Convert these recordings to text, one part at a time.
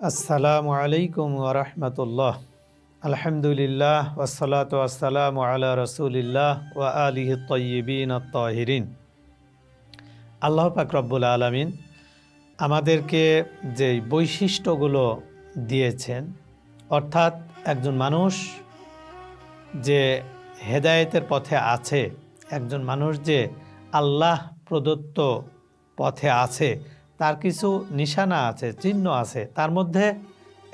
আসসালামু আলাইকুম ওরহমতুল্লাহ আলহামদুলিল্লাহ ওসলাত ওয়াসালাম আলা রসুলিল্লাহ ওয়া আলিহি তয়্যিবিন তাহিরিন আল্লাহ পাক রব্বুল আলমিন আমাদেরকে যে বৈশিষ্ট্যগুলো দিয়েছেন, অর্থাৎ একজন মানুষ যে হেদায়েতের পথে আছে, একজন মানুষ যে আল্লাহ প্রদত্ত পথে আছে তার কিছু নিশানা আছে, চিহ্ন আছে। তার মধ্যে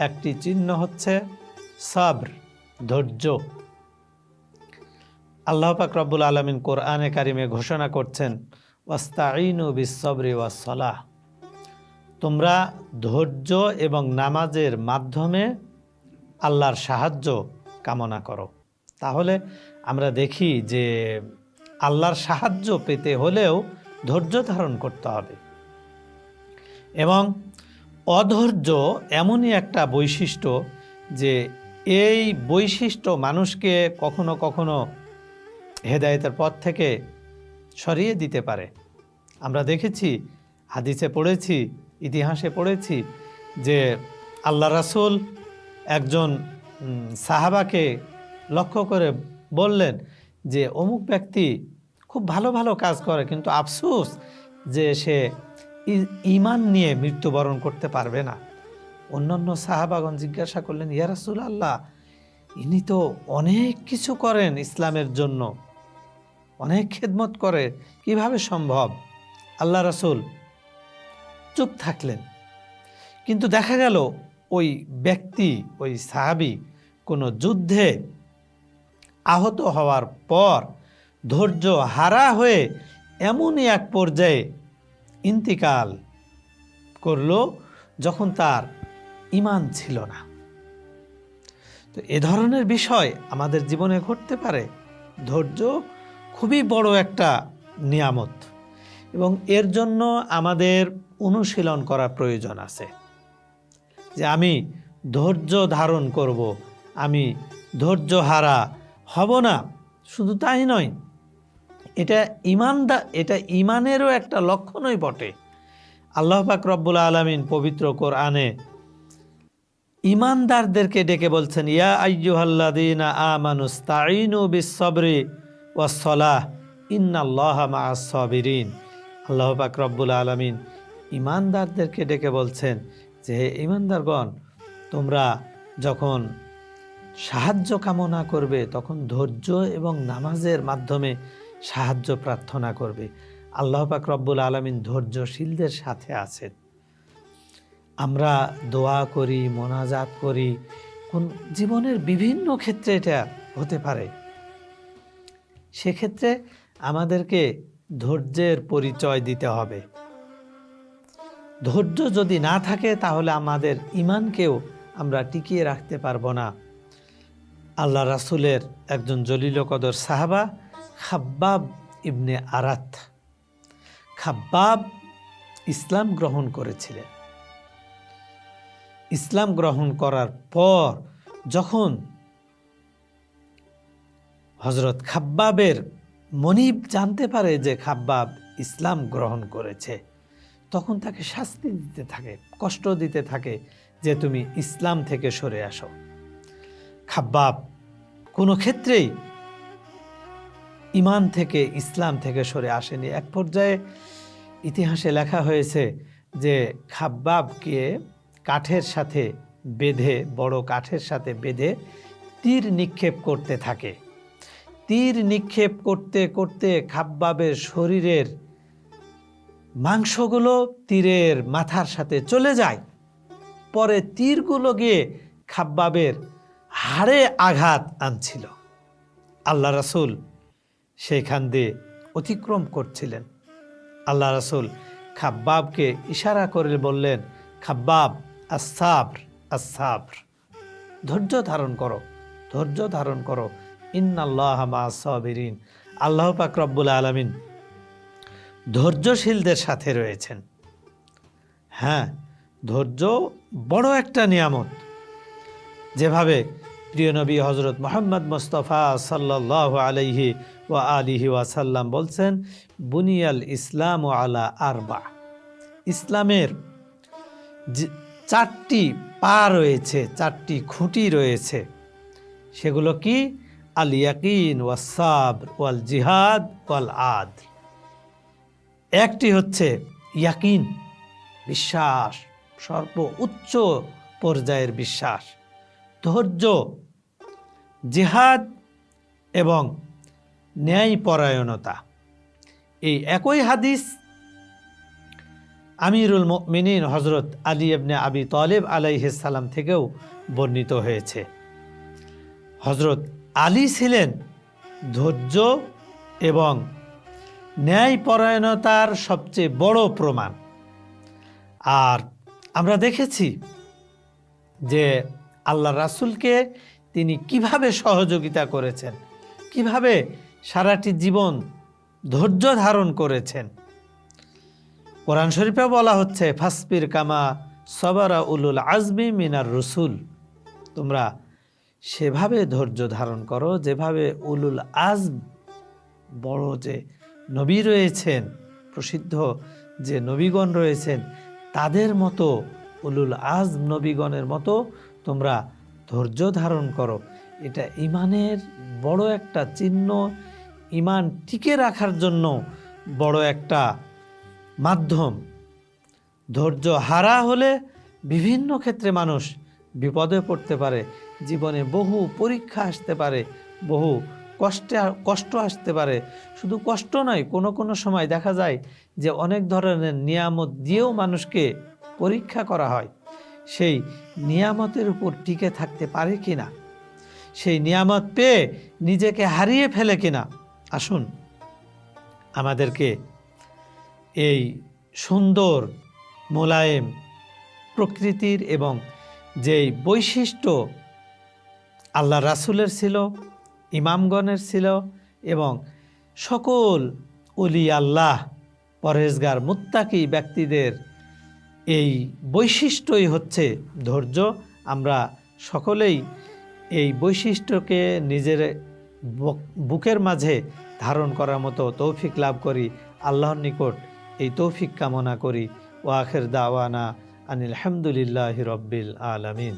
একটি চিহ্ন হচ্ছে সাবর, ধৈর্য। আল্লাহ পাক রব্বুল আলমিন কোরআনে কারিমে ঘোষণা করছেন ওয়াস্তাইনু বিসবরি ওয়াসলাহ তোমরা ধৈর্য এবং নামাজের মাধ্যমে আল্লাহর সাহায্য কামনা করো। তাহলে আমরা দেখি যে আল্লাহর সাহায্য পেতে হলেও ধৈর্য ধারণ করতে হবে। এবং অধৈর্য এমনই একটা বৈশিষ্ট্য যে এই বৈশিষ্ট্য মানুষকে কখনো কখনো হেদায়েতের পথ থেকে সরিয়ে দিতে পারে। আমরা দেখেছি, হাদিসে পড়েছি, ইতিহাসে পড়েছি যে আল্লাহ রাসুল একজন সাহাবাকে লক্ষ্য করে বললেন যে অমুক ব্যক্তি খুব ভালো ভালো কাজ করে, কিন্তু আফসোস যে সে ইমান নিয়ে মৃত্যুবরণ করতে পারবে না। অন্যান্য সাহাবাগণ জিজ্ঞাসা করলেন, ইয়া রাসূল আল্লাহ ইনি তো অনেক কিছু করেন ইসলামের জন্য, অনেক খেদমত করে, কীভাবে সম্ভব? আল্লাহ রাসূল চুপ থাকলেন। কিন্তু দেখা গেল, ওই ব্যক্তি, ওই সাহাবি কোনো যুদ্ধে আহত হওয়ার পর ধৈর্য হারা হয়ে এমনই এক পর্যায়ে ইন্তিকাল করল যখন তার ইমান ছিল না। তো এ ধরনের বিষয় আমাদের জীবনে ঘটতে পারে। ধৈর্য খুবই বড় একটা নিয়ামত এবং এর জন্য আমাদের অনুশীলন করা প্রয়োজন আছে। যে আমি ধৈর্য ধারণ করব, আমি ধৈর্য হারা হব না, শুধু তাই নয় এটা ইমানদা এটা ইমানেরও একটা লক্ষণই বটে। আল্লাহ পাক রব্বুল আলমিন পবিত্র কোরআনে ইমানদারদেরকে ডেকে বলছেন, ইয়া আইয়ুহাল্লাদিনা আমানুস্তাইনু বিসবরি ওয়াসলাহ ইন্নাল্লাহ মাআস সাবিরিন আল্লাহ পাক রব্বুল আলমিন ইমানদারদেরকে ডেকে বলছেন যে, হে ইমানদারগণ, তোমরা যখন সাহায্য কামনা করবে, তখন ধৈর্য এবং নামাজের মাধ্যমে সাহায্য প্রার্থনা করবে। আল্লাহ পাক রব্বুল আলমিন ধৈর্যশীলদের সাথে আছেন। আমরা দোয়া করি, মোনাজাত করি। কোন জীবনের বিভিন্ন ক্ষেত্রে এটা হতে পারে। সেক্ষেত্রে আমাদেরকে ধৈর্যের পরিচয় দিতে হবে। ধৈর্য যদি না থাকে, তাহলে আমাদের ইমানকেও আমরা টিকিয়ে রাখতে পারব না। আল্লাহ রাসুলের একজন জলিল কদর সাহাবা খাব্বাব ইবনে আরাত। খাব্বাব ইসলাম গ্রহণ করেছিলেন। ইসলাম গ্রহণ করার পর যখন হজরত খাব্বাবের মনিব জানতে পারে যে খাব্বাব ইসলাম গ্রহণ করেছে, তখন তাকে শাস্তি দিতে থাকে, কষ্ট দিতে থাকে যে তুমি ইসলাম থেকে সরে আসো। খাব্বাব কোনো ক্ষেত্রেই ইমান থেকে ইসলাম থেকে সরে আসেনি। এক পর্যায়ে ইতিহাসে লেখা হয়েছে যে খাব্বাবকে কাঠের সাথে বেঁধে, বড় কাঠের সাথে বেঁধে তীর নিক্ষেপ করতে থাকে। তীর নিক্ষেপ করতে করতে খাব্বাবের শরীরের মাংসগুলো তীরের মাথার সাথে চলে যায়। পরে তীরগুলো গিয়ে খাব্বাবের হাড়ে আঘাত আনছিল। আল্লাহ রাসুল সেইখান দিয়ে অতিক্রম করছিলেন। আল্লাহ রাসুল খাব্বাবকে ইশারা করে বললেন, খাব্বাব আসাবর আসাবর ধৈর্য ধারণ করো, ধৈর্য ধারণ করো। ইন্নাল্লাহ আল্লাহ পাক রব্বুল আলমিন ধৈর্যশীলদের সাথে রয়েছেন। হ্যাঁ ধৈর্য বড় একটা নিয়ামত। যেভাবে প্রিয় নবী হজরত মোহাম্মদ মুস্তফা সাল্লাহ আলাইহি ও আলিহি ওয়াসাল্লাম বলছেন, বুনিয়াল ইসলাম ও আলা আরবা। ইসলামের চারটি পা রয়েছে, চারটি খুঁটি রয়েছে, সেগুলো কি? আল ইয়াকিন ওয়াসাব ওয়াল জিহাদ ওয়াল আদ। একটি হচ্ছে ইয়াকিন, বিশ্বাস সর্ব উচ্চ পর্যায়ের বিশ্বাস। ধৈর্য, জেহাদ এবং ন্যায়পরায়ণতা। এই একই হাদিস আমিরুল মিনীন হজরত আলী ইবনে আবি তলেব আলাইহিসাল্লাম থেকেও বর্ণিত হয়েছে। হজরত আলী ছিলেন ধৈর্য এবং ন্যায়পরায়ণতার সবচেয়ে বড় প্রমাণ। আর আমরা দেখেছি যে আল্লাহ রাসুলকে তিনি কীভাবে সহযোগিতা করেছেন, কীভাবে সারাটি জীবন ধৈর্য ধারণ করেছেন। কোরআন শরীফে বলা হচ্ছে ফাসপির কামা সবারা উলুল আজমি মিনার রসুল। তোমরা সেভাবে ধৈর্য ধারণ করো, যেভাবে উলুল আজ বড় যে নবী রয়েছেন, প্রসিদ্ধ যে নবীগণ রয়েছেন, তাদের মতো উলুল আজম নবীগণের মতো তোমরা ধৈর্য ধারণ করো। এটা ইমানের বড় একটা চিহ্ন। ইমান টিকে রাখার জন্য বড় একটা মাধ্যম। ধৈর্য হারা হলে বিভিন্ন ক্ষেত্রে মানুষ বিপদে পড়তে পারে। জীবনে বহু পরীক্ষা আসতে পারে, বহু কষ্টে কষ্ট আসতে পারে। শুধু কষ্ট নয়, কোনো কোনো সময় দেখা যায় যে অনেক ধরনের নিয়ামত দিয়েও মানুষকে পরীক্ষা করা হয়। সেই নিয়ামতের উপর টিকে থাকতে পারে কি না? সেই নিয়ামত পেয়ে নিজেকে হারিয়ে ফেলে কিনা আসুন, আমাদেরকে এই সুন্দর মোলায়েম, প্রকৃতির এবং যেই বৈশিষ্ট্য আল্লাহ রাসুলের ছিল, ইমামগণের ছিল এবং সকল অলি আল্লাহ পরেজগার মুত্তাকি ব্যক্তিদের এই বৈশিষ্ট্যই হচ্ছে ধৈর্য। আমরা সকলেই এই বৈশিষ্ট্যকে নিজের বক- বুকের মাঝে ধারণ করার মতো তৌফিক লাভ করি। আল্লাহর নিকট এই তৌফিক কামনা করি। ওয়াখের দাওয়ানা আনিল হামদুলিল্লাহ রব্বিল আলামিন।